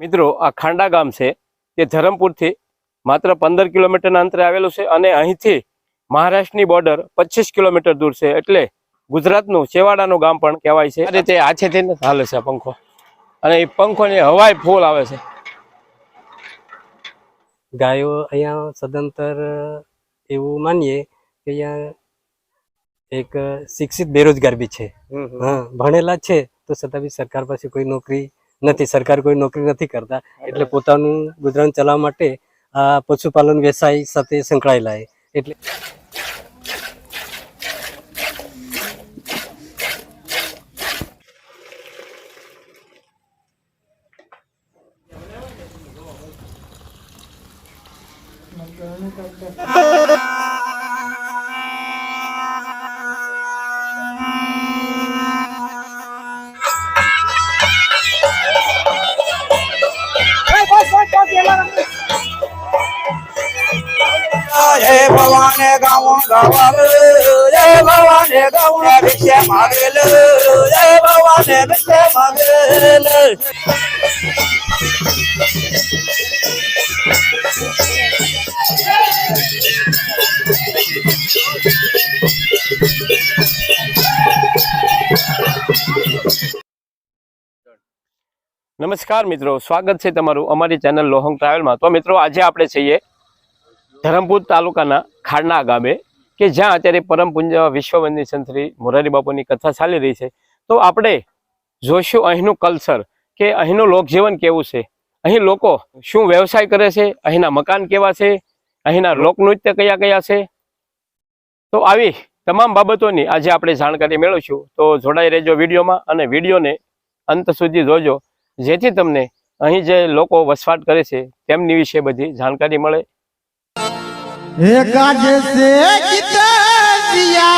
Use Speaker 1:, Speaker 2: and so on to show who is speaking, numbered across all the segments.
Speaker 1: મિત્રો આ ખાંડા ગામ છે. તે ધરમપુરથી માત્ર પંદર કિલોમીટરના અંતરે આવેલું છે અને અહીંથી મહારાષ્ટ્રની બોર્ડર પચીસ કિલોમીટર દૂર છે. એટલે ગુજરાતનું છેવાડાનું ગામ પણ કહેવાય છે. અને તે આછેથી ને હાલે છે પંખો. અને એ પંખોની હવાય ફૂલ આવે છે.
Speaker 2: ગાયો અહીંયા સદંતર એવું માનીએ કે અહીંયા એક શિક્ષિત બેરોજગાર બી છે. હા ભણેલા છે તો છતાં બી સરકાર પાસે કોઈ નોકરી નથી, સરકાર કોઈ નોકરી નથી કરતા. એટલે પોતાનું ગુજરાન ચલાવવા માટે આ પશુપાલન વ્યવસાય સાથે સંકળાયેલા એટલે
Speaker 1: નમસ્કાર મિત્રો સ્વાગત છે તમારું અમારી ચેનલ લોહંગ ટ્રાવેલમાં. તો મિત્રો આજે આપણે છીએ ધરમપુર તાલુકાના ખાડના ગામે કે જ્યાં અત્યારે પરમ પૂજ્ય વિશ્વવંદની સંતરી મોરારી બાપુની કથા ચાલી રહી છે. તો આપણે જોઈશું અહીંનું કલ્ચર કે અહીંનું લોકજીવન કેવું છે? અહીં લોકો શું વ્યવસાય કરે છે? અહીંના મકાન કેવા છે? અહીંના લોકનૃત્ય કયા કયા છે? તો આવી તમામ બાબતોની આજે આપણે જાણકારી મેળવીશું. તો જોડાઈ રહેજો વિડીયોમાં અને વિડીયોને અંત સુધી જોજો. જેથી તમને અહીં જે લોકો વસવાટ કરે છે, તેમની વિશે બધી જાણકારી મળે.
Speaker 3: એકાજ સે જીતજિયા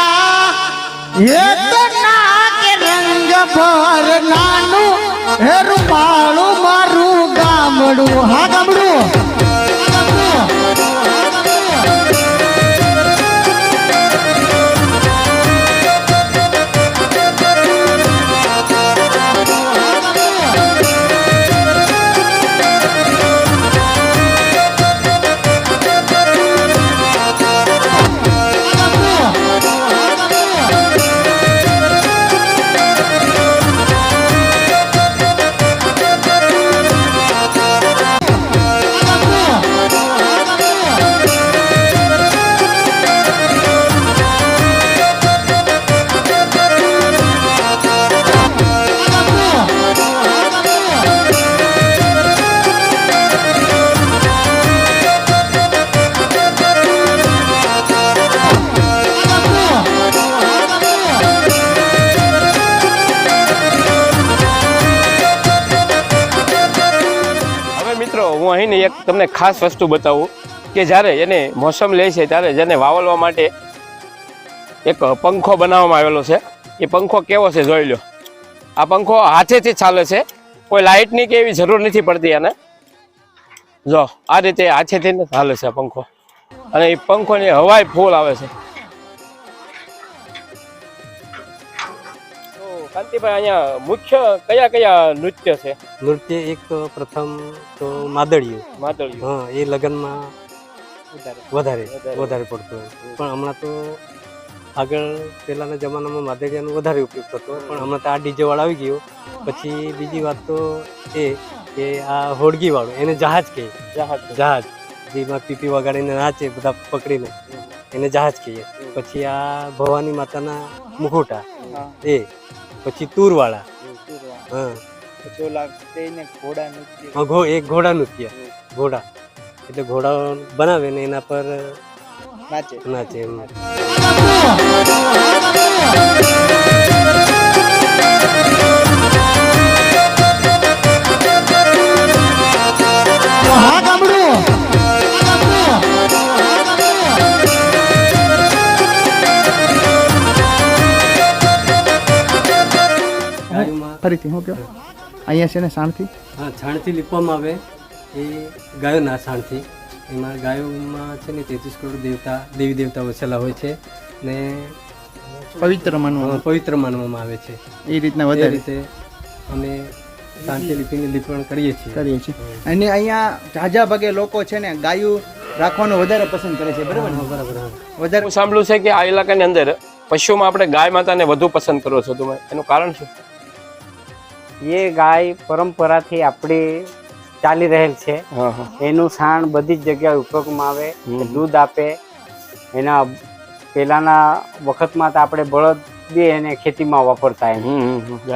Speaker 3: એ તો ના કે રંગ ભર નાનું, હે રૂપાળું મારું ગામડું, હા
Speaker 1: ગામ હું અહીંની એક તમને ખાસ વસ્તુ બતાવું કે જ્યારે એને મોસમ લે છે ત્યારે જેને વાવલવા માટે એક પંખો બનાવવામાં આવેલો છે. એ પંખો કેવો છે જોઈ લો આ પંખો હાથેથી ચાલે છે. કોઈ લાઇટની કે એવી જરૂર નથી પડતી એને જો, આ રીતે હાથેથી ચાલે છે પંખો. અને એ પંખોની હવાય ફૂલ આવે છે. કાંતિભાઈ, અહીંયા મુખ્ય કયા કયા નૃત્ય છે?
Speaker 2: નૃત્ય એક પ્રથમ તો માદળિયું.
Speaker 1: માતળિયું
Speaker 2: હા એ લગ્નમાં વધારે.
Speaker 1: વધારે.
Speaker 2: વધારે. પડતું હોય. પણ હમણાં તો આગળ પહેલાંના જમાનામાં માદળિયાનો વધારે ઉપયોગ થતો પણ હમણાં તો આ ડીજેવાળો આવી ગયો. પછી બીજી વાત તો એ કે આ હોડગીવાળો એને જહાજ કહે.
Speaker 1: જહાજ.
Speaker 2: જહાજ. જેમાં પીપી વગાડીને નાચે બધા પકડીને. એને જહાજ કહીએ. પછી આ ભવાની માતાના મુખોટા. એ. પછી તૂરવાળા. હા. હા, ઘો એક ઘોડા નૃત્ય. ઘોડા. એટલે ઘોડા બનાવે ને એના પર નાચે. એમ. ગાયોમાં
Speaker 3: ફરીથી હું કહો અહીંયા છે ને શાણથી
Speaker 2: હા છાણથી લીપવામાં આવે. એ ગાયોના છાણથી એમાં ગાયોમાં છે ને તેત્રીસ કરોડ દેવતા દેવી દેવતા વસેલા હોય છે ને
Speaker 3: પવિત્ર માનવામાં
Speaker 2: પવિત્ર માનવામાં આવે છે.
Speaker 3: એ રીતના વધારે.
Speaker 2: રીતે અમે શાંતિ લીપીને લીપણ કરીએ છીએ.
Speaker 3: કરીએ છીએ. અને અહીંયા ઝાઝા ભાગે લોકો છે ને ગાયું રાખવાનું વધારે પસંદ કરે છે બરાબર
Speaker 2: બરાબર
Speaker 3: વધારે
Speaker 1: સાંભળ્યું છે કે આ ઇલાકાની અંદર પશુઓમાં આપણે ગાય માતાને વધુ પસંદ કરો છો તમે એનું કારણ શું?
Speaker 4: એ ગાય પરંપરાથી આપણી ચાલી રહેલ છે. એનું સાણ બધી જ જગ્યાએ ઉપયોગમાં આવે દૂધ આપે. એના પહેલાના વખતમાં તો આપણે બળદ બી એને ખેતીમાં વાપરતા.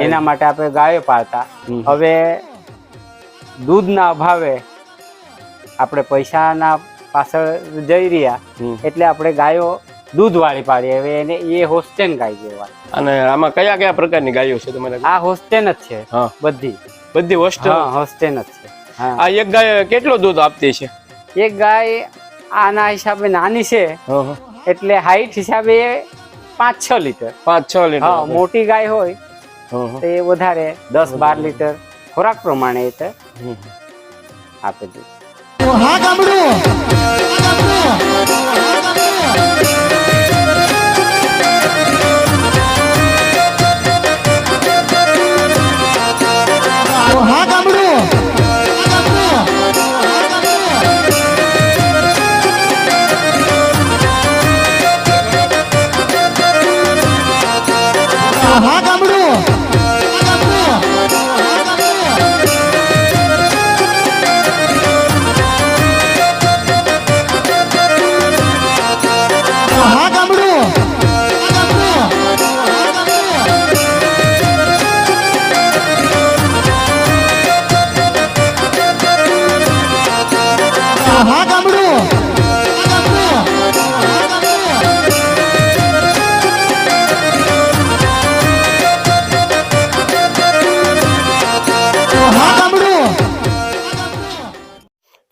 Speaker 4: એના માટે આપણે ગાયો પાળતા. હવે દૂધના અભાવે આપણે પૈસાના પાછળ જઈ રહ્યા એટલે આપણે ગાયો દૂધ વાળી પાડીએ હવે એને એ હોસ્ટેન ગાય કહેવાય.
Speaker 1: અને આમાં કયા કયા પ્રકારની ગાયો છે તમારે?
Speaker 4: આ હોસ્ટેન જ છે બધી.
Speaker 1: બધી
Speaker 4: હોસ્ટેન? હોસ્ટેન જ છે
Speaker 1: આ એક ગાય કેટલો દૂધ આપતી છે?
Speaker 4: એક ગાય આના હિસાબે નાની છે. એટલે હાઈટ હિસાબે પાંચ છ લીટર
Speaker 1: પાંચ છ લીટર
Speaker 4: મોટી ગાય હોય. તો એ વધારે દસ બાર લીટર. ખોરાક પ્રમાણે એ આપે છે
Speaker 3: હા ગામડું.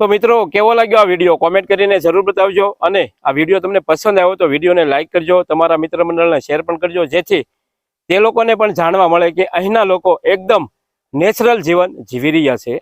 Speaker 1: તો મિત્રો, કેવો લાગ્યો આ વીડિયો? કોમેન્ટ કરીને જરૂર બતાવજો અને આ વીડિયો તમને પસંદ આવ્યો તો વિડીયોને લાઇક કરજો, તમારા મિત્ર મંડળને શેર પણ કરજો, જેથી તે લોકોને પણ જાણવા મળે કે અહીંના લોકો એકદમ નેચરલ જીવન જીવી રહ્યા છે.